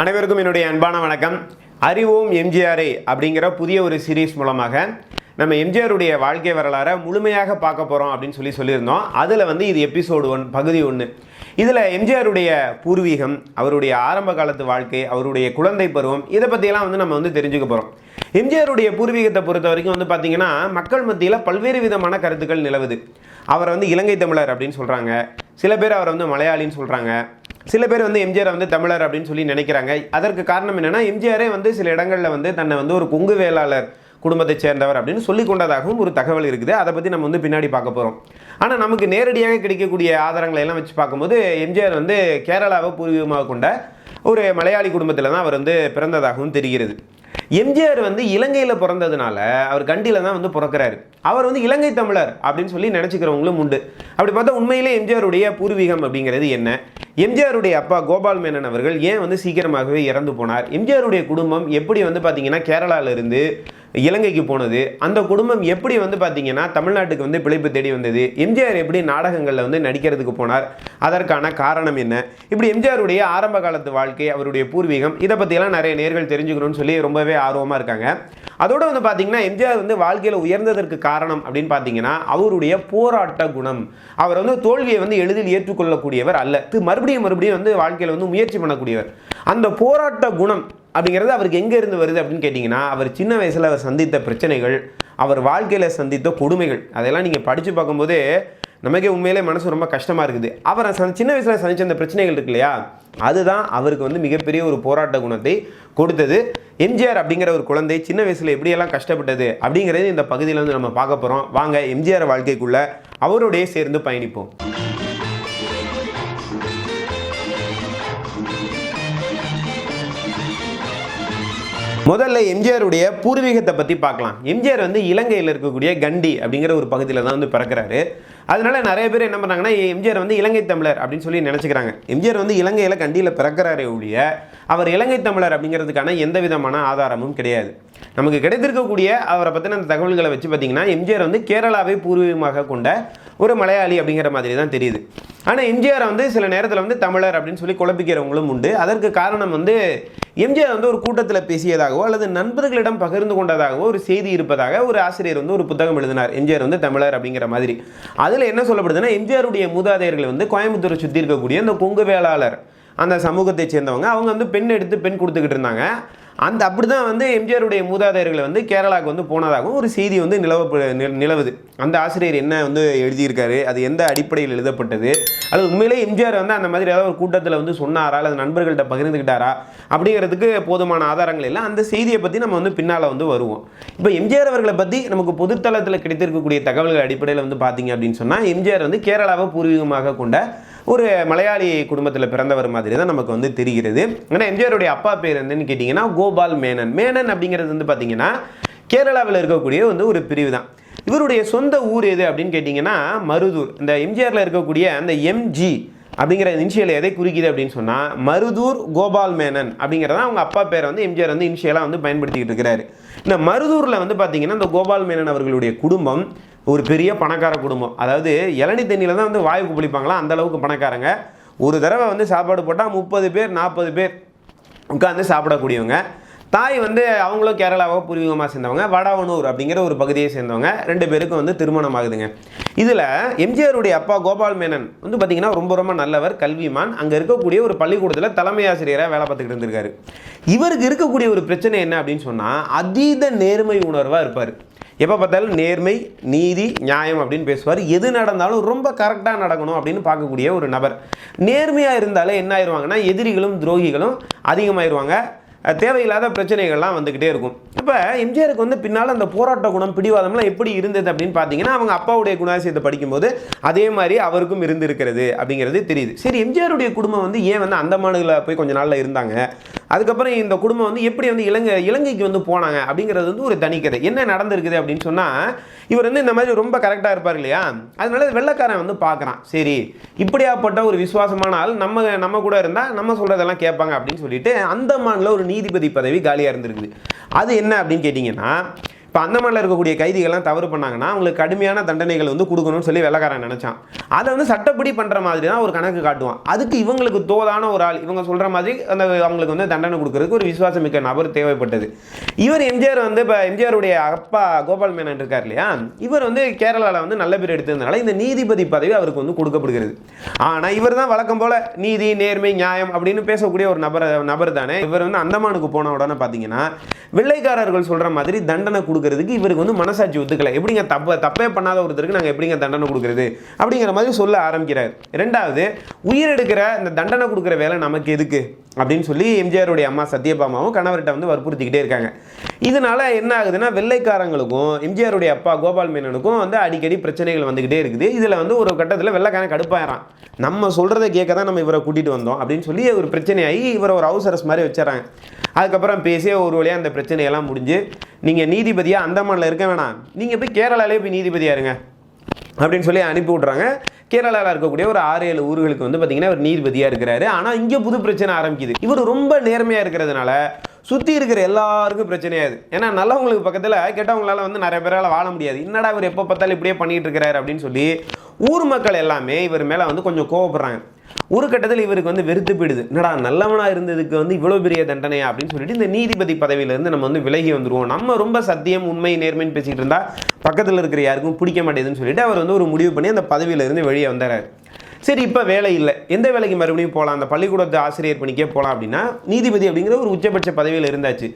அனைவருக்கும் என்னுடைய அன்பான வணக்கம். அறிவோம் எம்ஜிஆரே அப்படிங்கிற புதிய ஒரு சீரீஸ் மூலமாக நம்ம எம்ஜிஆருடைய வாழ்க்கை வரலாறை முழுமையாக பார்க்க போகிறோம் அப்படின்னு சொல்லி சொல்லியிருந்தோம். அதில் வந்து இது எபிசோடு ஒன் பகுதி ஒன்று இதில் எம்ஜிஆருடைய பூர்வீகம் அவருடைய ஆரம்ப காலத்து வாழ்க்கை அவருடைய குழந்தை பருவம் இதை பற்றியெல்லாம் வந்து நம்ம வந்து தெரிஞ்சுக்க போகிறோம் எம்ஜிஆருடைய பூர்வீகத்தை பொறுத்த வரைக்கும் வந்து பார்த்திங்கன்னா மக்கள் மத்தியில் பல்வேறு விதமான கருத்துக்கள் நிலவுது. அவரை வந்து இலங்கை தமிழர் அப்படின்னு சொல்கிறாங்க சில பேர் அவரை வந்து மலையாளின்னு சொல்கிறாங்க சில பேர் வந்து எம்ஜிஆர் வந்து தமிழர் அப்படின்னு சொல்லி நினைக்கிறாங்க. அதற்கு காரணம் என்னென்னா எம்ஜிஆரே வந்து சில இடங்களில் வந்து தன்னை வந்து ஒரு கொங்கு வேளாளர் குடும்பத்தைச் சேர்ந்தவர் அப்படின்னு சொல்லி கொண்டதாகவும் ஒரு தகவல் இருக்குது. அதை பற்றி நம்ம வந்து பின்னாடி பார்க்க போகிறோம் ஆனால் நமக்கு நேரடியாக கிடைக்கக்கூடிய ஆதாரங்களை எல்லாம் வச்சு பார்க்கும்போது எம்ஜிஆர் வந்து கேரளாவை பூர்வீகமாக கொண்ட ஒரு மலையாளி குடும்பத்தில் தான் அவர் வந்து பிறந்ததாகவும் தெரிகிறது. எம்ஜிஆர் வந்து இலங்கையில் பிறந்ததுனால அவர் கண்டியில் தான் வந்து பிறக்கிறாரு. அவர் வந்து இலங்கை தமிழர் அப்படின்னு சொல்லி நினச்சிக்கிறவங்களும் உண்டு. அப்படி பார்த்தா உண்மையிலே எம்ஜிஆருடைய பூர்வீகம் அப்படிங்கிறது என்ன? எம்ஜிஆருடைய அப்பா கோபால் மேனன் அவர்கள் ஏன் வந்து சீக்கிரமாகவே இறந்து போனார்? எம்ஜிஆருடைய குடும்பம் எப்படி வந்து பார்த்தீங்கன்னா கேரளாவிலிருந்து இலங்கைக்கு போனது. அந்த குடும்பம் எப்படி வந்து பார்த்தீங்கன்னா தமிழ்நாட்டுக்கு வந்து பிழைப்பு தேடி வந்தது. எம்ஜிஆர் எப்படி நாடகங்களில் வந்து நடிக்கிறதுக்கு போனார்? அதற்கான காரணம் என்ன? இப்படி எம்ஜிஆருடைய ஆரம்ப காலத்து வாழ்க்கை அவருடைய பூர்வீகம் இதை பற்றியெல்லாம் நிறைய நேர்கள் தெரிஞ்சுக்கணும்னு சொல்லி ரொம்பவே ஆர்வமாக இருக்காங்க. அதோட வந்து பார்த்தீங்கன்னா எம்ஜிஆர் வந்து வாழ்க்கையில் உயர்ந்ததற்கு காரணம் அப்படின்னு பார்த்தீங்கன்னா அவருடைய போராட்ட குணம். அவர் வந்து தோல்வியை வந்து எளிதில் ஏற்றுக்கொள்ளக்கூடியவர் அல்ல. மறுபடியும் மறுபடியும் வந்து வாழ்க்கையில் வந்து முயற்சி பண்ணக்கூடியவர். அந்த போராட்ட குணம் அப்படிங்கிறது அவருக்கு எங்கே இருந்து வருது அப்படின்னு கேட்டிங்கன்னா அவர் சின்ன வயசில் அவர் சந்தித்த பிரச்சனைகள் அவர் வாழ்க்கையில் சந்தித்த கொடுமைகள் அதெல்லாம் நீங்கள் படித்து பார்க்கும்போதே நமக்கே உண்மையிலே மனசு ரொம்ப கஷ்டமாக இருக்குது. அவர் சின்ன வயசில் சந்திச்ச அந்த பிரச்சனைகள் இருக்கு இல்லையா? அதுதான் அவருக்கு வந்து மிகப்பெரிய ஒரு போராட்ட குணத்தை கொடுத்தது. எம்ஜிஆர் அப்படிங்கிற ஒரு குழந்தை சின்ன வயசில் எப்படியெல்லாம் கஷ்டப்பட்டது அப்படிங்கிறது இந்த பகுதியில் வந்து நம்ம பார்க்க போகிறோம் வாங்க எம்ஜிஆர் வாழ்க்கைக்குள்ளே அவரோடையே சேர்ந்து பயணிப்போம். முதல்ல எம்ஜிஆருடைய பூர்வீகத்தை பற்றி பார்க்கலாம். எம்ஜிஆர் வந்து இலங்கையில் இருக்கக்கூடிய கண்டி அப்படிங்கிற ஒரு பகுதியில் தான் வந்து பிறக்கிறாரு. அதனால நிறைய பேர் என்ன பண்ணுறாங்கன்னா எம்ஜிஆர் வந்து இலங்கை தமிழர் அப்படின்னு சொல்லி நினச்சிக்கிறாங்க. எம்ஜிஆர் வந்து இலங்கையில் கண்டியில் பிறக்கிறாரே ஒழிய அவர் இலங்கை தமிழர் அப்படிங்கிறதுக்கான எந்த விதமான ஆதாரமும் கிடையாது. நமக்கு கிடைத்திருக்கக்கூடிய அவரை பற்றின அந்த தகவல்களை வச்சு பார்த்தீங்கன்னா எம்ஜிஆர் வந்து கேரளாவை பூர்வீகமாக கொண்ட ஒரு மலையாளி அப்படிங்கிற மாதிரி தான் தெரியுது. ஆனால் எம்ஜிஆரை வந்து சில நேரத்தில் வந்து தமிழர் அப்படின்னு சொல்லி குழப்பிக்கிறவங்களும் உண்டு. அதற்கு காரணம் வந்து எம்ஜிஆர் வந்து ஒரு கூட்டத்தில் பேசியதாகவோ அல்லது நண்பர்களிடம் பகிர்ந்து கொண்டதாகவோ ஒரு செய்தி இருப்பதாக ஒரு ஆசிரியர் வந்து ஒரு புத்தகம் எழுதினார். எம்ஜிஆர் வந்து தமிழர் அப்படிங்கிற மாதிரி. அதில் என்ன சொல்லப்படுதுன்னா எம்ஜிஆருடைய மூதாதையர்கள் வந்து கோயம்புத்தூரை சுற்றி இருக்கக்கூடிய அந்த கொங்கு வேளாளர் அந்த சமூகத்தை சேர்ந்தவங்க அவங்க வந்து பெண் எடுத்து பெண் கொடுத்துக்கிட்டு இருந்தாங்க. அந்த அப்படி தான் வந்து எம்ஜிஆருடைய மூதாதையர்கள் வந்து கேரளாவுக்கு வந்து போனதாகவும் ஒரு செய்தி வந்து நிலவ நிலவுது. அந்த ஆசிரியர் என்ன வந்து எழுதியிருக்காரு அது எந்த அடிப்படையில் எழுதப்பட்டது அது உண்மையிலே எம்ஜிஆர் வந்து அந்த மாதிரி ஏதாவது ஒரு கூட்டத்தில் வந்து சொன்னாரா அல்லது நண்பர்கள்ட்ட பகிர்ந்துக்கிட்டாரா அப்படிங்கிறதுக்கு போதுமான ஆதாரங்கள் இல்லை. அந்த செய்தியை பற்றி நம்ம வந்து பின்னால் வந்து வருவோம். இப்போ எம்ஜிஆர் அவர்களை பற்றி நமக்கு பொதுத்தளத்தில் கிடைத்திருக்கக்கூடிய தகவல்கள் அடிப்படையில் வந்து பார்த்தீங்க அப்படின்னு சொன்னால் எம்ஜிஆர் வந்து கேரளாவை பூர்வீகமாக கொண்ட ஒரு மலையாளி குடும்பத்தில் பிறந்தவர் மாதிரி தான் நமக்கு வந்து தெரிகிறது. ஆனால் எம்ஜிஆருடைய அப்பா பேர் என்னன்னு கேட்டிங்கன்னா கோபால் மேனன். மேனன் அப்படிங்கிறது வந்து பார்த்தீங்கன்னா கேரளாவில் இருக்கக்கூடிய வந்து ஒரு பிரிவு தான். இவருடைய சொந்த ஊர் எது அப்படின்னு கேட்டிங்கன்னா மருதூர். இந்த எம்ஜிஆரில் இருக்கக்கூடிய அந்த எம்ஜி அப்படிங்கிற இனிஷியல் எதை குறிக்குது அப்படின்னு சொன்னால் மருதூர் கோபால் மேனன் அப்படிங்கிறதான் அவங்க அப்பா பேரை வந்து எம்ஜிஆர் வந்து இனிஷியலாக வந்து பயன்படுத்திக்கிட்டு இருக்கிறாரு. இந்த மருதூரில் வந்து பார்த்தீங்கன்னா இந்த கோபால் மேனன் அவர்களுடைய குடும்பம் ஒரு பெரிய பணக்கார குடும்பம். அதாவது இளநி தண்ணியில் தான் வந்து வாய்ப்பு குளிப்பாங்களா அந்த அளவுக்கு பணக்காரங்க. ஒரு தடவை வந்து சாப்பாடு போட்டால் முப்பது பேர் நாற்பது பேர் உட்காந்து சாப்பிடக்கூடியவங்க. தாய் வந்து அவங்களும் கேரளாவை பூர்வீகமாக சேர்ந்தவங்க. வடவனூர் அப்படிங்கிற ஒரு பகுதியை சேர்ந்தவங்க. ரெண்டு பேருக்கும் வந்து திருமணம் ஆகுதுங்க. இதில் எம்ஜிஆருடைய அப்பா கோபால் மேனன் வந்து பார்த்திங்கன்னா ரொம்ப ரொம்ப நல்லவர் கல்விமான். அங்கே இருக்கக்கூடிய ஒரு பள்ளிக்கூடத்தில் தலைமை ஆசிரியராக வேலை பார்த்துக்கிட்டு இருந்திருக்காரு. இவருக்கு இருக்கக்கூடிய ஒரு பிரச்சனை என்ன அப்படின்னு சொன்னால் அதீத நேர்மை உணர்வாக இருப்பார். எப்போ பார்த்தாலும் நேர்மை நீதி நியாயம் அப்படின்னு பேசுவார். எது நடந்தாலும் ரொம்ப கரெக்டாக நடக்கணும் அப்படின்னு பார்க்கக்கூடிய ஒரு நபர். நேர்மையாக இருந்தாலே என்ன ஆயிடுவாங்கன்னா எதிரிகளும் துரோகிகளும் அதிகமாயிருவாங்க. தேவையில்லாத பிரச்சனைகள்லாம் வந்துக்கிட்டே இருக்கும். இப்போ எம்ஜிஆருக்கு வந்து பின்னால் அந்த போராட்ட குணம் பிடிவாதம்லாம் எப்படி இருந்தது அப்படின்னு பார்த்தீங்கன்னா அவங்க அப்பாவுடைய குணாதிசயத்தை படிக்கும்போது அதே மாதிரி அவருக்கும் இருந்திருக்கிறது அப்படிங்கிறது தெரியுது. சரி எம்ஜிஆருடைய குடும்பம் வந்து ஏன் வந்து அந்தமானுல போய் கொஞ்ச நாளில் இருந்தாங்க? அதுக்கப்புறம் இந்த குடும்பம் வந்து எப்படி வந்து இலங்கை இலங்கைக்கு வந்து போனாங்க அப்படிங்கிறது வந்து ஒரு தனிக்கதை. என்ன நடந்திருக்குது அப்படின்னு சொன்னால் இவர் வந்து இந்த மாதிரி ரொம்ப கரெக்டாக இருப்பார் இல்லையா? அதனால வெள்ளைக்காரன் வந்து பார்க்குறான். சரி இப்படியாப்பட்ட ஒரு விசுவாசமான ஆள் நம்ம நம்ம கூட இருந்தால் நம்ம சொல்கிறதெல்லாம் கேட்பாங்க அப்படின்னு சொல்லிட்டு அந்தமானில் ஒரு நீதிபதி பதவி காலியாக இருந்திருக்குது. அது என்ன அப்படின்னு கேட்டிங்கன்னா இப்போ அந்தமானில் இருக்கக்கூடிய கைதிகள்லாம் தவறு பண்ணாங்கன்னா அவங்களுக்கு கடுமையான தண்டனைகள் வந்து கொடுக்கணும்னு சொல்லி வெள்ளக்காரன் நினச்சான். அதை வந்து சட்டப்படி பண்ணுற மாதிரி தான் ஒரு கணக்கு காட்டுவான். அதுக்கு இவங்களுக்கு தோதான ஒரு ஆள் இவங்க சொல்கிற மாதிரி அந்த அவங்களுக்கு வந்து தண்டனை கொடுக்கறதுக்கு ஒரு விசுவாசமிக்க நபர் தேவைப்பட்டது. இவர் எம்ஜிஆர் வந்து இப்போ எம்ஜிஆருடைய அப்பா கோபால் மேனன் இருக்கார் இல்லையா? இவர் வந்து கேரளாவில் வந்து நல்ல பேர் எடுத்ததுனால இந்த நீதிபதி பதவி அவருக்கு வந்து கொடுக்கப்படுகிறது. ஆனால் இவர் தான் வழக்கம் போல நீதி நேர்மை நியாயம் அப்படின்னு பேசக்கூடிய ஒரு நபர் நபர் தானே. இவர் வந்து அந்தமானுக்கு போன உடனே பார்த்தீங்கன்னா வெள்ளைக்காரர்கள் சொல்கிற மாதிரி தண்டனை கொடுக்கறதுக்கு இவருக்கு வந்து மனசாட்சி ஒத்துக்கலை. எப்படிங்க தப்ப தப்பே பண்ணாத ஒருத்தருக்கு நாங்கள் எப்படிங்க தண்டனை கொடுக்குறது? அப்படிங்கிற மாதிரி சொல்ல ஆரம்பிக்கிறார். ரெண்டாவது உயிர் எடுக்கிற இந்த தண்டனை கொடுக்குற வேலை நமக்கு எதுக்கு? அப்படின்னு சொல்லி எம்ஜிஆருடைய அம்மா சத்யபாமாவும் கணவர்கிட்ட வந்து வற்புறுத்திக்கிட்டே இருக்காங்க. இதனால என்ன ஆகுதுன்னா வெள்ளைக்காரங்களுக்கும் எம்ஜிஆருடைய அப்பா கோபால் மேனனுக்கும் வந்து அடிக்கடி பிரச்சனைகள் வந்துக்கிட்டே இருக்குது. இதில் வந்து ஒரு கட்டத்தில் வெள்ளைக்காரன் கடுப்பாயிரான் நம்ம சொல்கிறத கேட்க தான் நம்ம இவரை கூட்டிகிட்டு வந்தோம் அப்படின்னு சொல்லி ஒரு பிரச்சனையாகி இவரை ஒரு அவசரஸ் மாதிரி வச்சிடறாங்க. அதுக்கப்புறம் பேசிய ஒரு வழியாக அந்த பிரச்சனையெல்லாம் முடிஞ்சு நீங்கள் நீதிபதியாக அந்தமானில் இருக்க வேணாம். நீங்கள் போய் கேரளாலே போய் நீதிபதியாக இருங்க. அப்படின்னு சொல்லி அனுப்பி விட்றாங்க கேரளாவில் இருக்கக்கூடிய ஒரு ஆறு ஏழு ஊர்களுக்கு வந்து பார்த்தீங்கன்னா அவர் நீதிபதியாக இருக்கிறாரு. ஆனால் இங்கே புது பிரச்சனை ஆரம்பிக்குது. இவர் ரொம்ப நேர்மையாக இருக்கிறதுனால சுற்றி இருக்கிற எல்லாருக்கும் பிரச்சனையாது ஏன்னா நல்லவங்களுக்கு பக்கத்தில் கெட்டவங்களால வந்து நிறைய பேரால் வாழ முடியாது. என்னடா இவர் எப்போ பார்த்தாலும் இப்படியே பண்ணிகிட்டு இருக்கிறாரு அப்படின்னு சொல்லி ஊர் மக்கள் எல்லாமே இவர் மேலே வந்து கொஞ்சம் கோவப்படுறாங்க. ஒரு கட்டத்தில் இவருக்கு வந்து வெறுத்து போயிடுது. என்னடா நல்லவனாக இருந்ததுக்கு வந்து இவ்வளோ பெரிய தண்டனையா அப்படின்னு சொல்லிட்டு இந்த நீதிபதி பதவியிலேருந்து நம்ம வந்து விலகி வந்துருவோம். நம்ம ரொம்ப சத்தியம் உண்மை நேர்மைன்னு பேசிகிட்டு இருந்தால் பக்கத்தில் இருக்கிற யாருக்கும் பிடிக்க மாட்டேதுன்னு சொல்லிட்டு அவர் வந்து ஒரு முடிவு பண்ணி அந்த பதவியிலேருந்து வெளியே வந்தார். சரி இப்போ வேலை இல்லை. எந்த வேலைக்கு மறுபடியும் போகலாம் அந்த பள்ளிக்கூடத்து ஆசிரியர் பணிக்கே போகலாம் அப்படின்னா நீதிபதி அப்படிங்கிற ஒரு உச்சபட்ச பதவியில் இருந்தாச்சு.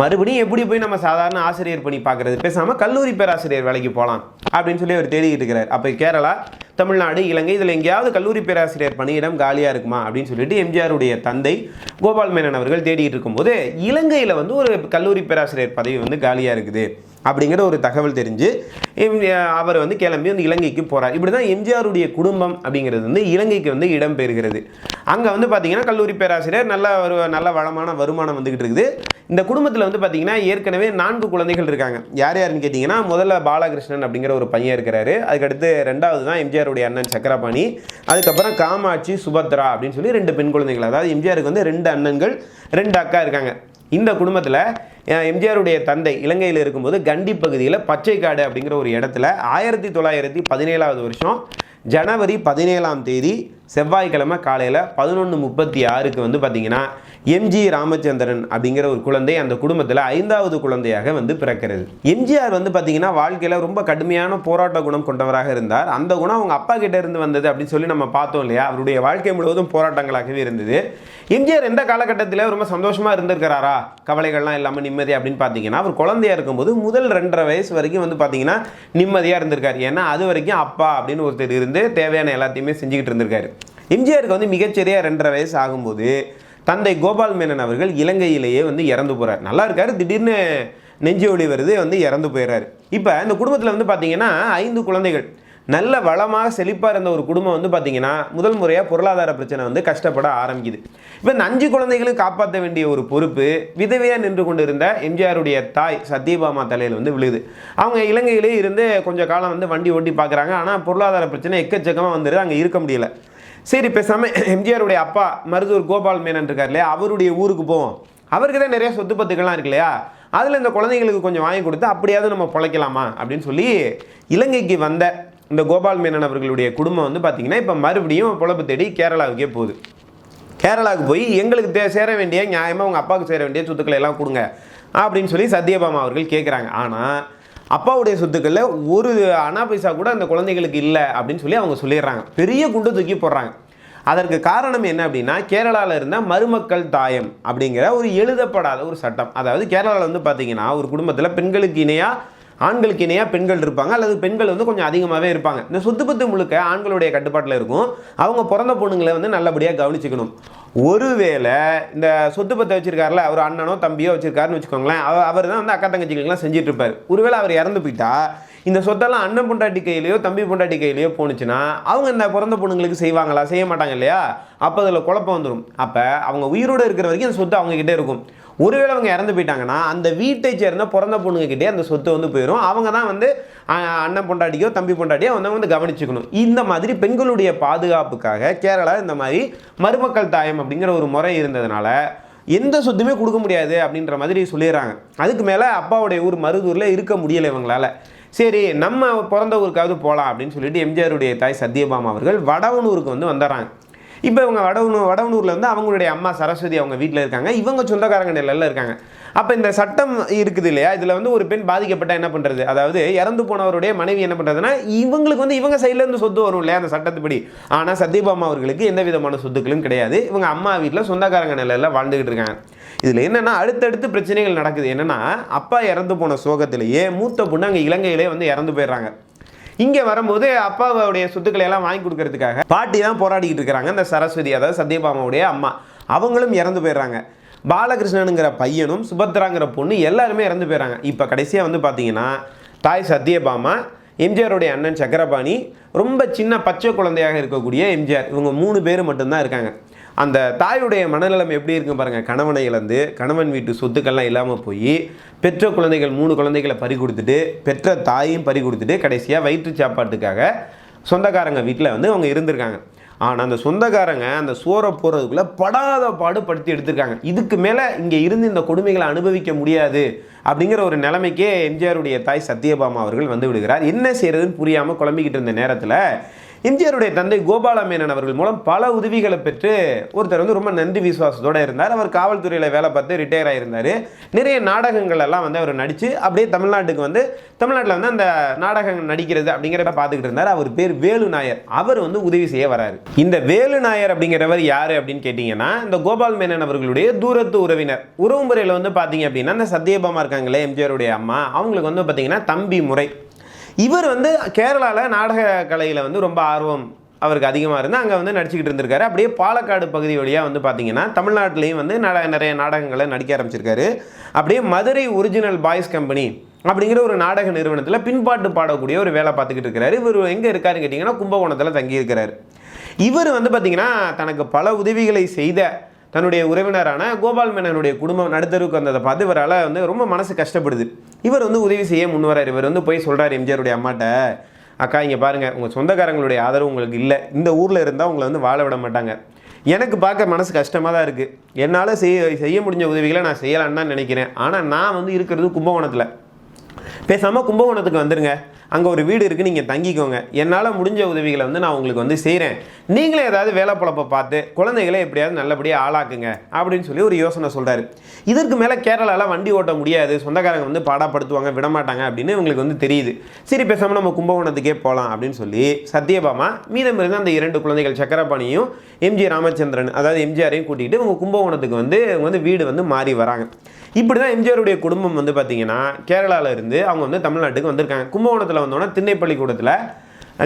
மறுபடியும் எப்படி போய் நம்ம சாதாரண ஆசிரியர் பணி பார்க்குறது? பேசாமல் கல்லூரி பேராசிரியர் வேலைக்கு போகலாம் அப்படின்னு சொல்லி அவர் தேடிக்கிட்டு இருக்கிறார் அப்போ கேரளா தமிழ்நாடு இலங்கை இதில் எங்கேயாவது கல்லூரி பேராசிரியர் பணியிடம் காலியாக இருக்குமா அப்படின்னு சொல்லிட்டு எம்ஜிஆருடைய தந்தை கோபால் மேனன் அவர்கள் தேடிட்டு இருக்கும்போது இலங்கையில் வந்து ஒரு கல்லூரி பேராசிரியர் பதவி வந்து காலியாக இருக்குது. அப்படிங்கிற ஒரு தகவல் தெரிஞ்சு அவர் வந்து கிளம்பி வந்து இலங்கைக்கு போகிறார் இப்படி தான் எம்ஜிஆருடைய குடும்பம் அப்படிங்கிறது வந்து இலங்கைக்கு வந்து இடம் பெறுகிறது. அங்கே வந்து பார்த்தீங்கன்னா கல்லூரி பேராசிரியர் நல்ல ஒரு நல்ல வளமான வருமானம் வந்துக்கிட்டு இருக்குது. இந்த குடும்பத்தில் வந்து பார்த்தீங்கன்னா ஏற்கனவே நான்கு குழந்தைகள் இருக்காங்க. யார் யாருன்னு கேட்டிங்கன்னா முதல்ல பாலகிருஷ்ணன் அப்படிங்கிற ஒரு பையன் இருக்கிறாரு. அதுக்கடுத்து ரெண்டாவது தான் எம்ஜிஆருடைய அண்ணன் சக்கரபாணி. அதுக்கப்புறம் காமாட்சி சுபத்ரா அப்படின்னு சொல்லி ரெண்டு பெண் குழந்தைகள். அதாவது எம்ஜிஆருக்கு வந்து ரெண்டு அண்ணன்கள் ரெண்டு அக்கா இருக்காங்க. இந்த குடும்பத்தில் எம்ஜிஆருடைய தந்தை இலங்கையில் இருக்கும்போது கண்டி பகுதியில் பச்சைக்காடு அப்படிங்கிற ஒரு இடத்துல ஆயிரத்தி தொள்ளாயிரத்தி பதினேழாவது வருஷம் ஜனவரி பதினேழாம் தேதி செவ்வாய்க்கிழமை காலையில் பதினொன்று முப்பத்தி ஆறுக்கு வந்து பார்த்தீங்கன்னா எம்ஜி ராமச்சந்திரன் அப்படிங்கிற ஒரு குழந்தை அந்த குடும்பத்தில் ஐந்தாவது குழந்தையாக வந்து பிறக்கிறது. எம்ஜிஆர் வந்து பார்த்தீங்கன்னா வாழ்க்கையில் ரொம்ப கடுமையான போராட்ட குணம் கொண்டவராக இருந்தார். அந்த குணம் அவங்க அப்பா கிட்ட இருந்து வந்தது அப்படின்னு சொல்லி நம்ம பார்த்தோம் இல்லையா? அவருடைய வாழ்க்கை முழுவதும் போராட்டங்களாகவே இருந்தது. எம்ஜிஆர் எந்த காலகட்டத்தில் ரொம்ப சந்தோஷமாக இருந்திருக்கிறாரா? கவலைகள்லாம் இல்லாமல் நிம்மதி அப்படின்னு பார்த்தீங்கன்னா அவர் குழந்தையாக இருக்கும்போது முதல் ரெண்டரை வயசு வரைக்கும் வந்து பார்த்தீங்கன்னா நிம்மதியாக இருந்திருக்காரு. ஏன்னா அது வரைக்கும் அப்பா அப்படின்னு ஒருத்தர் இருந்து தேவையான எல்லாத்தையுமே செஞ்சுக்கிட்டு இருந்திருக்காரு. எம்ஜிஆருக்கு வந்து மிகச்சரியாக ரெண்டரை வயசு ஆகும்போது தந்தை கோபால் மேனன் அவர்கள் இலங்கையிலேயே வந்து இறந்து போகிறார் நல்லா இருக்காரு. திடீர்னு நெஞ்சு ஒளி வருது வந்து இறந்து போயிடுறாரு இப்போ இந்த குடும்பத்தில் வந்து பார்த்தீங்கன்னா ஐந்து குழந்தைகள். நல்ல வளமாக செழிப்பாக இருந்த ஒரு குடும்பம் வந்து பார்த்திங்கன்னா முதல் முறையாக பொருளாதார பிரச்சனை வந்து கஷ்டப்பட ஆரம்பிக்குது. இப்போ இந்த அஞ்சு குழந்தைகளும் காப்பாற்ற வேண்டிய ஒரு பொறுப்பு விதவையாக நின்று கொண்டு இருந்த எம்ஜிஆருடைய தாய் சத்யபாமா தலையில் வந்து விழுது அவங்க இலங்கையிலே இருந்து கொஞ்சம் காலம் வந்து வண்டி ஓட்டி பார்க்குறாங்க ஆனால் பொருளாதார பிரச்சனை எக்கச்சக்கமாக வந்துடுது அங்கே இருக்க முடியல. சரி பேசாமல் எம்ஜிஆருடைய அப்பா மருதூர் கோபால் மேனன் இருக்கார் இல்லையா? அவருடைய ஊருக்கு போவோம். அவருக்கு தான் நிறைய சொத்து பத்துக்கள்லாம் இருக்கு இல்லையா? அதில் இந்த குழந்தைங்களுக்கு கொஞ்சம் வாங்கி கொடுத்து அப்படியாவது நம்ம பிழைக்கலாமா அப்படின்னு சொல்லி இலங்கைக்கு வந்த இந்த கோபால் மேனன் அவர்களுடைய குடும்பம் வந்து பார்த்திங்கன்னா இப்போ மறுபடியும் பொழப்பு தேடி கேரளாவுக்கே போகுது. கேரளாவுக்கு போய் எங்களுக்கு தே சேர வேண்டிய நியாயமாக உங்கள் அப்பாவுக்கு சேர வேண்டிய சொத்துக்களை எல்லாம் கொடுங்க அப்படின்னு சொல்லி சத்யபாமா அவர்கள் கேட்குறாங்க ஆனால் அப்பாவுடைய சொத்துக்களில் ஒரு அனா பைசா கூட அந்த குழந்தைகளுக்கு இல்லை அப்படின்னு சொல்லி அவங்க சொல்லிடுறாங்க. பெரிய குண்டு தூக்கி போடுறாங்க. அதற்கு காரணம் என்ன அப்படின்னா கேரளாவில் இருந்த மருமக்கள் தாயம் அப்படிங்கிற ஒரு எழுதப்படாத ஒரு சட்டம். அதாவது கேரளாவில் வந்து பார்த்தீங்கன்னா ஒரு குடும்பத்தில் பெண்களுக்கு இணையாக ஆண்களுக்கு இணையாக பெண்கள் இருப்பாங்க அல்லது பெண்கள் வந்து கொஞ்சம் அதிகமாகவே இருப்பாங்க. இந்த சொத்து பத்து முழுக்க ஆண்களுடைய கட்டுப்பாட்டில் இருக்கும். அவங்க பிறந்த பொண்ணுங்களை வந்து நல்லபடியாக கவனிச்சுக்கணும். ஒருவேளை இந்த சொத்து பத்தை வச்சிருக்காருல அவர் அண்ணனோ தம்பியோ வச்சிருக்காருன்னு வச்சுக்கோங்களேன் அவர் அவர் தான் வந்து அக்கா தங்கச்சிகளுக்கெல்லாம் செஞ்சுட்டு இருப்பார். ஒருவேளை அவர் இறந்து போயிட்டா இந்த சொத்தெல்லாம் அண்ணன் பொண்டாட்டி கையிலையோ தம்பி பொண்டாட்டி கையிலையோ போணுச்சுன்னா அவங்க இந்த பிறந்த பொண்ணுங்களுக்கு செய்வாங்களா? செய்ய மாட்டாங்க இல்லையா? அப்போ அதில் குழப்பம் வந்துடும் அப்போ அவங்க உயிரோடு இருக்கிற வரைக்கும் அந்த சொத்து அவங்கக்கிட்டே இருக்கும். ஒருவேளை அவங்க இறந்து போயிட்டாங்கன்னா அந்த வீட்டை சேர்ந்த பிறந்த பொண்ணுங்ககிட்டே அந்த சொத்து வந்து போயிடும் அவங்க தான் வந்து அண்ணன் பொண்டாட்டியோ தம்பி பொண்டாட்டியோ அவங்க வந்து கவனிச்சுக்கணும். இந்த மாதிரி பெண்களுடைய பாதுகாப்புக்காக கேரளா இந்த மாதிரி மருமக்கள் தாயம் அப்படிங்கிற ஒரு முறை இருந்ததுனால எந்த சொத்துமே கொடுக்க முடியாது அப்படின்ற மாதிரி சொல்லிடுறாங்க. அதுக்கு மேலே அப்பாவுடைய ஊர் மருதூரில் இருக்க முடியலை இவங்களால. சரி நம்ம பிறந்த ஊருக்காவது போகலாம் அப்படின்னு சொல்லிட்டு எம்ஜிஆருடைய தாய் சத்யபாமா அவர்கள் வடவனூருக்கு வந்து வந்துடுறாங்க இப்போ இவங்க வடவனூர் வடவனூரில் வந்து அவங்களுடைய அம்மா சரஸ்வதி அவங்க வீட்டில் இருக்காங்க. இவங்க சொந்தக்காரங்க நிலையில் இருக்காங்க. அப்போ இந்த சட்டம் இருக்குது இல்லையா? இதில் வந்து ஒரு பெண் பாதிக்கப்பட்ட என்ன பண்ணுறது அதாவது இறந்து போனவருடைய மனைவி என்ன பண்ணுறதுன்னா இவங்களுக்கு வந்து இவங்க சைட்லேருந்து சொத்து வரும் இல்லையா அந்த சட்டத்துப்படி ஆனால் சத்யபாமா அவர்களுக்கு எந்த விதமான சொத்துக்களும் கிடையாது. இவங்க அம்மா வீட்டில் சொந்தக்காரங்க நிலையில் வாழ்ந்துக்கிட்டு இருக்காங்க. இதில் என்னென்னா அடுத்தடுத்து பிரச்சனைகள் நடக்குது. என்னென்னா அப்பா இறந்து போன சோகத்திலேயே மூத்த பொண்ணு அங்கே இலங்கையிலே வந்து இறந்து போயிடுறாங்க. இங்கே வரும்போது அப்பாவுடைய சொத்துக்களை எல்லாம் வாங்கி கொடுக்கறதுக்காக பாட்டி தான் போராடிக்கிட்டு இருக்கிறாங்க. இந்த சரஸ்வதி அதாவது சத்யபாமாவுடைய அம்மா அவங்களும் இறந்து போயிடுறாங்க. பாலகிருஷ்ணனுங்கிற பையனும் சுபத்ராங்கிற பொண்ணு எல்லாருமே இறந்து போயிடுறாங்க இப்போ கடைசியாக வந்து பார்த்தீங்கன்னா தாய் சத்யபாமா எம்ஜிஆருடைய அண்ணன் சக்கரபாணி ரொம்ப சின்ன பச்சை குழந்தையாக இருக்கக்கூடிய எம்ஜிஆர். இவங்க மூணு பேர் மட்டும்தான் இருக்காங்க. அந்த தாயுடைய மனநலம் எப்படி இருக்கும் பாருங்கள் கணவனை இழந்து கணவன் வீட்டு சொத்துக்கள்லாம் இல்லாமல் போய் பெற்ற குழந்தைகள் மூணு குழந்தைகளை பறி கொடுத்துட்டு பெற்ற தாயையும் பறி கொடுத்துட்டு கடைசியாக வயிற்று சாப்பாட்டுக்காக சொந்தக்காரங்க வீட்டில் வந்து அவங்க இருந்திருக்காங்க. ஆனால் அந்த சொந்தக்காரங்க அந்த சோரை போகிறதுக்குள்ளே படாத பாடுபடுத்தி எடுத்திருக்காங்க. இதுக்கு மேலே இங்கே இருந்து இந்த கொடுமைகளை அனுபவிக்க முடியாது அப்படிங்கிற ஒரு நிலைமைக்கே எம்ஜிஆருடைய தாய் சத்யபாமா அவர்கள் வந்து விடுகிறார். என்ன செய்கிறதுன்னு புரியாமல் குழம்பிக்கிட்டு இருந்த நேரத்தில் எம்ஜிஆருடைய தந்தை கோபால மேனன் அவர்கள் மூலம் பல உதவிகளை பெற்று ஒருத்தர் வந்து ரொம்ப நன்றி விசுவாசத்தோடு இருந்தார். அவர் காவல்துறையில் வேலை பார்த்து ரிட்டையர் ஆகியிருந்தார் நிறைய நாடகங்கள் எல்லாம் வந்து அவர் நடித்து அப்படியே தமிழ்நாட்டுக்கு வந்து தமிழ்நாட்டில் வந்து அந்த நாடகங்கள் நடிக்கிறது அப்படிங்கிறத பார்த்துக்கிட்டு இருந்தார். அவர் பேர் வேலு நாயர். அவர் வந்து உதவி செய்ய வராரு. இந்த வேலு நாயர் அப்படிங்கிறவர் யார் அப்படின்னு கேட்டிங்கன்னா இந்த கோபால் மேனன் அவர்களுடைய தூரத்து உறவினர். உறவு முறையில் வந்து பார்த்தீங்க அப்படின்னா இந்த சத்யபாமா இருக்காங்களே எம்ஜிஆருடைய அம்மா. அவங்களுக்கு வந்து பார்த்தீங்கன்னா தம்பி முறை. இவர் வந்து கேரளாவில் நாடக கலையில் வந்து ரொம்ப ஆர்வம் அவருக்கு அதிகமாக இருந்து அங்கே வந்து நடிச்சுக்கிட்டு இருந்திருக்காரு. அப்படியே பாலக்காடு பகுதி வழியாக வந்து பார்த்தீங்கன்னா தமிழ்நாட்டிலையும் வந்து நட நிறைய நாடகங்களை நடிக்க ஆரம்பிச்சிருக்காரு. அப்படியே மதுரை ஒரிஜினல் பாய்ஸ் கம்பெனி அப்படிங்கிற ஒரு நாடக நிறுவனத்தில் பின்பாட்டு பாடக்கூடிய ஒரு வேலை பார்த்துக்கிட்டு இருக்கிறாரு இவர் எங்கே இருக்காருன்னு கேட்டிங்கன்னா கும்பகோணத்தில் தங்கியிருக்கிறாரு. இவர் வந்து பார்த்திங்கன்னா தனக்கு பல உதவிகளை செய்த தன்னுடைய உறவினரான கோபால் மேனனுடைய குடும்பம் நடுத்தருக்கு வந்ததை பார்த்து இவரால் வந்து ரொம்ப மனசு கஷ்டப்படுது. இவர் வந்து உதவி செய்ய முன்வரார் இவர் வந்து போய் சொல்கிறார் எம்ஜிஆருடைய அம்மாட்ட அக்கா இங்கே பாருங்கள் உங்கள் சொந்தக்காரங்களுடைய ஆதரவு உங்களுக்கு இல்லை. இந்த ஊரில் இருந்தால் உங்களை வந்து வாழ விட மாட்டாங்க. எனக்கு பார்க்க மனசு கஷ்டமாக தான் இருக்குது என்னால் செய்ய செய்ய முடிஞ்ச உதவிகளை நான் செய்யலான்னு தான் நினைக்கிறேன். ஆனால் நான் வந்து இருக்கிறது கும்பகோணத்தில். பேசாமல் கும்பகோணத்துக்கு வந்துடுங்க அங்கே ஒரு வீடு இருக்குது நீங்கள் தங்கிக்கோங்க. என்னால் முடிஞ்ச உதவிகளை வந்து நான் உங்களுக்கு வந்து செய்கிறேன் நீங்களே ஏதாவது வேலை பழப்பை பார்த்து குழந்தைகளை எப்படியாவது நல்லபடியாக ஆளாக்குங்க அப்படின்னு சொல்லி ஒரு யோசனை சொல்கிறாரு இதற்கு மேலே கேரளாவில் வண்டி ஓட்ட முடியாது சொந்தக்காரங்க வந்து பாடப்படுத்துவாங்க விடமாட்டாங்க அப்படின்னு இவங்களுக்கு வந்து தெரியுது. சரி பேசாமல் நம்ம கும்பகோணத்துக்கே போகலாம் அப்படின்னு சொல்லி சத்யபாமா மீதம் இருந்து அந்த இரண்டு குழந்தைகள் சக்கரபாணியும் எம்ஜி ராமச்சந்திரன் அதாவது எம்ஜிஆரையும் கூட்டிகிட்டு இவங்க கும்பகோணத்துக்கு வந்து இவங்க வந்து வீடு வந்து மாறி வராங்க. இப்படி தான் எம்ஜிஆருடைய குடும்பம் வந்து பார்த்தீங்கன்னா கேரளாவில் இருந்து அவங்க வந்து தமிழ்நாட்டுக்கு வந்திருக்காங்க. கும்பகோணத்தில் வந்தோன்னா திண்ணைப்பள்ளிக்கூடத்தில்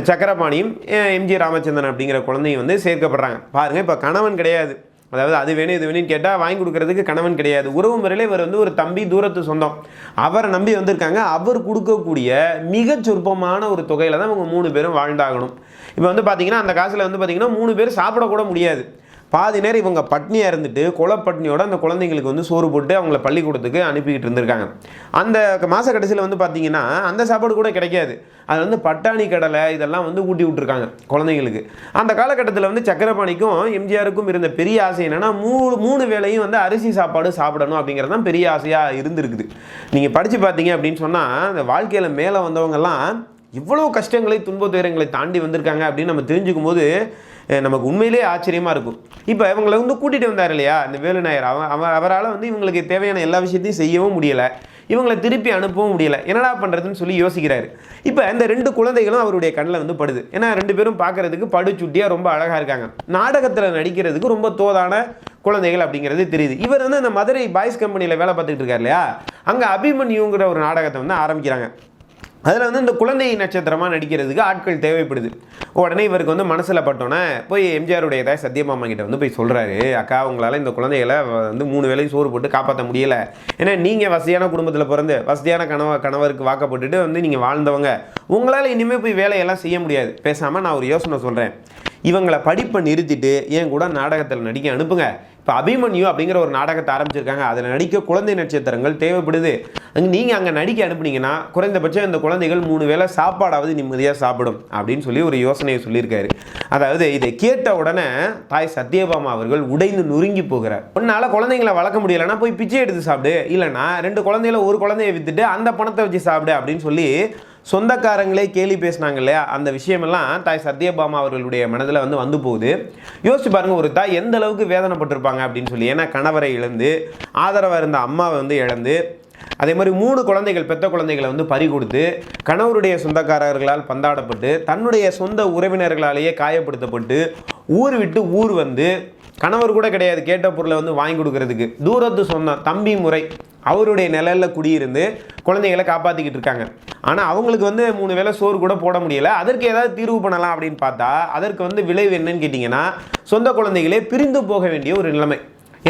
சக்கரபாணியும் எம்ஜி ராமச்சந்திரன் அப்படிங்கிற குழந்தையும் வந்து சேர்க்கப்படுறாங்க. பாருங்கள் இப்போ கணவன் கிடையாது. அதாவது அது வேணும் இது வேணும்னு கேட்டால் வாங்கி கொடுக்கறதுக்கு கணவன் கிடையாது. உறவு முறையில் இவர் வந்து ஒரு தம்பி தூரத்து சொந்தம். அவரை நம்பி வந்திருக்காங்க. அவர் கொடுக்கக்கூடிய மிக சொற்பமான ஒரு தொகையில் தான் இவங்க மூணு பேரும் வாழ்ந்தாகணும். இப்போ வந்து பார்த்தீங்கன்னா அந்த காசில் வந்து பார்த்தீங்கன்னா மூணு பேர் சாப்பிடக்கூட முடியாது. பாதி நேரம் இவங்க பட்னியாக இருந்துட்டு குலப்பட்னியோட அந்த குழந்தைங்களுக்கு வந்து சோறு போட்டு அவங்கள பள்ளிக்கூடத்துக்கு அனுப்பிக்கிட்டு இருந்திருக்காங்க. அந்த மாத கடைசியில் வந்து பார்த்தீங்கன்னா அந்த சாப்பாடு கூட கிடைக்காது. அது வந்து பட்டாணி கடலை இதெல்லாம் வந்து ஊட்டி விட்டுருக்காங்க குழந்தைங்களுக்கு. அந்த காலகட்டத்தில் வந்து சக்கரபாணிக்கும் எம்ஜிஆருக்கும் இருந்த பெரிய ஆசை என்னென்னா மூணு மூணு வேளையும் வந்து அரிசி சாப்பாடு சாப்பிடணும் அப்படிங்கிறது தான் பெரிய ஆசையாக இருந்திருக்குது. நீங்கள் படித்து பார்த்தீங்க அப்படின்னு சொன்னால் அந்த வாழ்க்கையில் மேலே வந்தவங்கெல்லாம் இவ்வளோ கஷ்டங்களை துன்ப துயரங்களை தாண்டி வந்திருக்காங்க அப்படின்னு நம்ம தெரிஞ்சுக்கும் போது நமக்கு உண்மையிலே ஆச்சரியமாக இருக்கும். இப்போ இவங்களை வந்து கூட்டிகிட்டு வந்தார் இல்லையா இந்த வேலு நாயர் அவன் அவன் அவரால் வந்து இவங்களுக்கு தேவையான எல்லா விஷயத்தையும் செய்யவும் முடியலை. இவங்களை திருப்பி அனுப்பவும் முடியல. என்னடா பண்ணுறதுன்னு சொல்லி யோசிக்கிறாரு. இப்போ இந்த ரெண்டு குழந்தைகளும் அவருடைய கண்ணில் வந்து படுது. ஏன்னா ரெண்டு பேரும் பார்க்கறதுக்கு படுச்சுட்டியாக ரொம்ப அழகாக இருக்காங்க. நாடகத்தில் நடிக்கிறதுக்கு ரொம்ப தோதான குழந்தைகள் அப்படிங்கிறது தெரியுது. இவர் வந்து அந்த மதுரை பாய்ஸ் கம்பெனியில் வேலை பார்த்துட்டு இருக்கார் இல்லையா அங்கே அபிமன்யுங்கிற ஒரு நாடகத்தை வந்து ஆரம்பிக்கிறாங்க. அதில் வந்து இந்த குழந்தை நட்சத்திரமாக நடிக்கிறதுக்கு ஆட்கள் தேவைப்படுது. உடனே இவருக்கு வந்து மனசில் பட்டோன்னே போய் எம்ஜிஆருடைய தாய் சத்யமாமா கிட்ட வந்து போய் சொல்கிறாரு அக்கா உங்களால் இந்த குழந்தைகளை வந்து மூணு வேளையும் சோறு போட்டு காப்பாற்ற முடியலை. ஏன்னா நீங்கள் வசதியான குடும்பத்தில் பிறந்து வசதியான கணவ கணவருக்கு வாக்கப்பட்டுட்டு வந்து நீங்கள் வாழ்ந்தவங்க. உங்களால் இனிமேல் போய் வேலையெல்லாம் செய்ய முடியாது. பேசாமல் நான் ஒரு யோசனை சொல்கிறேன் இவங்களை படிப்பை நிறுத்திட்டு என் கூட நாடகத்தில் நடிக்க அனுப்புங்க. இப்போ அபிமன்யு அப்படிங்கிற ஒரு நாடகத்தை ஆரம்பிச்சிருக்காங்க. அதில் நடிக்க குழந்தை நட்சத்திரங்கள் தேவைப்படுது. அங்கே நீங்கள் அங்கே நடிக்க அனுப்புனீங்கன்னா குறைந்தபட்சம் இந்த குழந்தைகள் மூணு வேளை சாப்பாடாவது நிம்மதியாக சாப்பிடும் அப்படின்னு சொல்லி ஒரு யோசனையை சொல்லியிருக்காரு. அதாவது இதை கேட்ட உடனே தாய் சத்யபாமா அவர்கள் உடைந்து நொறுங்கி போகிறார். உன்னால் குழந்தைங்களை வளர்க்க முடியலைன்னா போய் பிச்சை எடுத்து சாப்பிடு. இல்லைன்னா ரெண்டு குழந்தையில ஒரு குழந்தைய விற்றுட்டு அந்த பணத்தை வச்சு சாப்பிடு அப்படின்னு சொல்லி சொந்தக்காரங்களே கேலி பேசினாங்க இல்லையா? அந்த விஷயமெல்லாம் தாய் சத்யபாமா அவர்களுடைய மனதில் வந்து வந்து போகுது. யோசிச்சு பாருங்க ஒரு தாய் எந்த அளவுக்கு வேதனைப்பட்டிருப்பாங்க அப்படின்னு சொல்லி. ஏன்னா கணவரை இழந்து ஆதரவாக இருந்த அம்மாவை வந்து இழந்து அதே மாதிரி மூணு குழந்தைகள் பெத்த குழந்தைகளை வந்து பறி கொடுத்து கணவருடைய சொந்தக்காரர்களால் பந்தாடப்பட்டு தன்னுடைய சொந்த உறவினர்களாலேயே காயப்படுத்தப்பட்டு ஊர் விட்டு ஊர் வந்து கணவர் கூட கிடையாது கேட்ட பொருளை வந்து வாங்கி கொடுக்கறதுக்கு. தூரத்து சொன்ன தம்பி முறை அவருடைய நிழலில் குடியிருந்து குழந்தைகளை காப்பாற்றிக்கிட்டு இருக்காங்க. ஆனால் அவங்களுக்கு வந்து மூணு வேளை சோறு கூட போட முடியலை. அதற்கு ஏதாவது தீர்வு பண்ணலாம் அப்படின்னு பார்த்தா அதற்கு வந்து விளைவு என்னன்னு கேட்டிங்கன்னா சொந்த குழந்தைகளே பிரிந்து போக வேண்டிய ஒரு நிலைமை.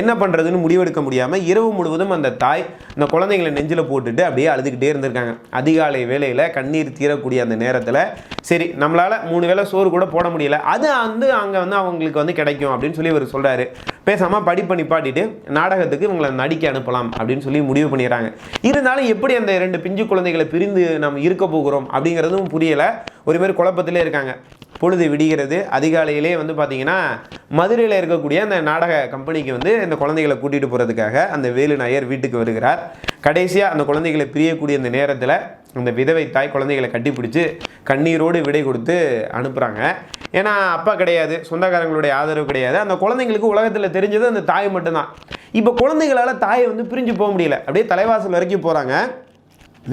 என்ன பண்ணுறதுன்னு முடிவெடுக்க முடியாமல் இரவு முழுவதும் அந்த தாய் இந்த குழந்தைங்களை நெஞ்சில் போட்டுட்டு அப்படியே அழுதுகிட்டே இருந்திருக்காங்க. அதிகாலை வேலையில் கண்ணீர் தீரக்கூடிய அந்த நேரத்தில் சரி நம்மளால் மூணு வேளை சோறு கூட போட முடியல. அது வந்து அங்கே வந்து அவங்களுக்கு வந்து கிடைக்கும் அப்படின்னு சொல்லி இவர் சொல்கிறாரு பேசாமல் படிப்பை நிப்பாட்டிட்டு நாடகத்துக்கு இவங்களை நடிக்க அனுப்பலாம் அப்படின்னு சொல்லி முடிவு பண்ணிடுறாங்க. இருந்தாலும் எப்படி அந்த ரெண்டு பிஞ்சு குழந்தைகளை பிரிந்து நம்ம இருக்க போகிறோம் அப்படிங்கிறதும் புரியலை. ஒரு மாதிரி குழப்பத்திலே இருக்காங்க. பொழுது விடுகிறது. அதிகாலையிலே வந்து பார்த்தீங்கன்னா மதுரையில் இருக்கக்கூடிய அந்த நாடக கம்பெனிக்கு வந்து இந்த குழந்தைகளை கூட்டிகிட்டு போகிறதுக்காக அந்த வேலு நாயர் வீட்டுக்கு வருகிறார். கடைசியாக அந்த குழந்தைகளை பிரியக்கூடிய அந்த நேரத்தில் அந்த விதவை தாய் குழந்தைகளை கட்டிப்பிடிச்சு கண்ணீரோடு விடை கொடுத்து அனுப்புகிறாங்க ஏன்னா அப்பா கிடையாது சொந்தக்காரங்களுடைய ஆதரவு கிடையாது. அந்த குழந்தைங்களுக்கு உலகத்தில் தெரிஞ்சது அந்த தாய் மட்டும்தான். இப்போ குழந்தைகளால் தாயை வந்து பிரிஞ்சு போக முடியல. அப்படியே தலைவாசல் வரைக்கும் போகிறாங்க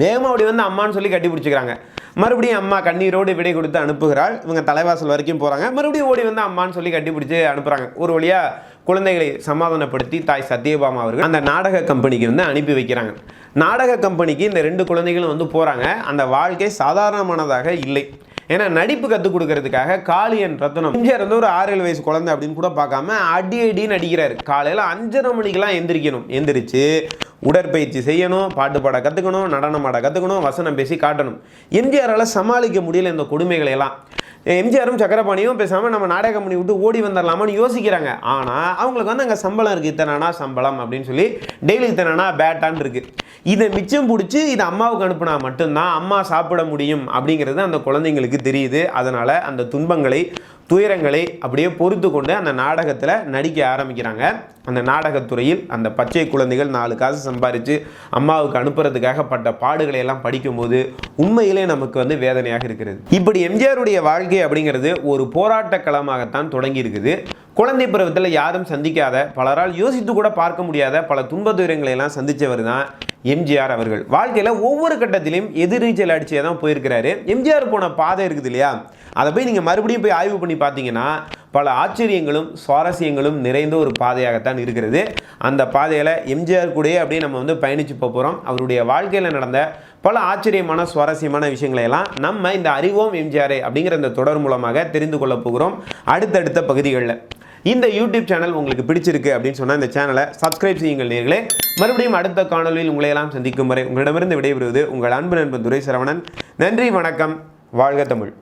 வேகமாக அப்படி வந்து அம்மான்னு சொல்லி கட்டி பிடிச்சிக்கிறாங்க மறுபடியும் அம்மா கண்ணீரோடு விடை கொடுத்து அனுப்புகிறாள். இவங்க தலைவாசல் வரைக்கும் போகிறாங்க மறுபடியும் ஓடி வந்து அம்மான்னு சொல்லி கட்டிப்பிடிச்சி அனுப்புகிறாங்க ஒரு வழியாக குழந்தைகளை சமாதானப்படுத்தி தாய் சத்யபாமா அவர்கள் அந்த நாடக கம்பெனிக்கு வந்து அனுப்பி வைக்கிறாங்க. நாடக கம்பெனிக்கு இந்த ரெண்டு குழந்தைகளும் வந்து போகிறாங்க அந்த வாழ்க்கை சாதாரணமானதாக இல்லை. ஏன்னா நடிப்பு கற்றுக் கொடுக்கறதுக்காக காளியன் ரத்னம் எம்ஜிஆர் வந்து ஒரு ஆறு ஏழு வயசு குழந்தை அப்படின்னு கூட பார்க்காம அடி அடின்னு அடிக்கிறாரு. காலையில் அஞ்சரை மணிக்கெல்லாம் எந்திரிக்கணும். எந்திரிச்சு உடற்பயிற்சி செய்யணும் பாட்டு பாட கற்றுக்கணும் நடனம் ஆட கற்றுக்கணும் வசனம் பேசி காட்டணும். எம்ஜிஆரால் சமாளிக்க முடியல இந்த கொடுமைகளை எல்லாம். எம்ஜிஆரும் சக்கரபாணியும் பேசாமல் நம்ம நாடக கம்பெனி விட்டு ஓடி வந்துடலாமான்னு யோசிக்கிறாங்க. ஆனால் அவங்களுக்கு வந்து அங்கே சம்பளம் இருக்குது இத்தனானா சம்பளம் அப்படின்னு சொல்லி டெய்லி இத்தனானா பேட்டான் இருக்குது இதை மிச்சம் பிடிச்சி இதை அம்மாவுக்கு அனுப்புனா மட்டும்தான் அம்மா சாப்பிட முடியும் அப்படிங்கிறது அந்த குழந்தைங்களுக்கு தெரியுது. அதனால் அந்த துன்பங்களை துயரங்களை அப்படியே பொறுத்து கொண்டு அந்த நாடகத்தில் நடிக்க ஆரம்பிக்கிறாங்க. அந்த நாடகத்துறையில் அந்த பச்சை குழந்தைகள் நாலு காசு சம்பாரித்து அம்மாவுக்கு அனுப்புறதுக்காக பட்ட பாடுகளை எல்லாம் படிக்கும்போது உண்மையிலே நமக்கு வந்து வேதனையாக இருக்கிறது. இப்படி எம்ஜிஆருடைய வாழ்க்கை அப்படிங்கிறது ஒரு போராட்ட களமாகத்தான் தொடங்கி இருக்குது. குழந்தை பருவத்தில் யாரும் சந்திக்காத பலரால் யோசித்து கூட பார்க்க முடியாத பல துன்ப துயரங்களை எல்லாம் சந்தித்தவர் தான் எம்ஜிஆர் அவர்கள். வாழ்க்கையில் ஒவ்வொரு கட்டத்திலையும் எதிர்நீச்சல் அடிச்சே தான் போயிருக்கிறாரு. எம்ஜிஆர் போன பாதை இருக்குது இல்லையா? அதை போய் நீங்கள் மறுபடியும் போய் ஆய்வு பண்ணி பார்த்தீங்கன்னா பல ஆச்சரியங்களும் சுவாரஸ்யங்களும் நிறைந்த ஒரு பாதையாகத்தான் இருக்கிறது. அந்த பாதையில் எம்ஜிஆர் கூடயே அப்படியே நம்ம வந்து பயணித்து போக போகிறோம் அவருடைய வாழ்க்கையில் நடந்த பல ஆச்சரியமான சுவாரஸ்யமான விஷயங்களையெல்லாம் நம்ம இந்த அறிவோம் எம்ஜிஆரே அப்படிங்கிற இந்த தொடர் மூலமாக தெரிந்து கொள்ள போகிறோம் அடுத்தடுத்த பகுதிகளில். இந்த யூடியூப் சேனல் உங்களுக்கு பிடிச்சிருக்கு அப்படின்னு சொன்னால் இந்த சேனலை சப்ஸ்கிரைப் செய்யுங்கள் நேர்களே. மறுபடியும் அடுத்த காணொலியில் உங்களை எல்லாம் சந்திக்கும் வரை உங்களிடமிருந்து விடைபெறுவது உங்கள் அன்பு நண்பன் துரை சரவணன் நன்றி வணக்கம். வாழ்க தமிழ்.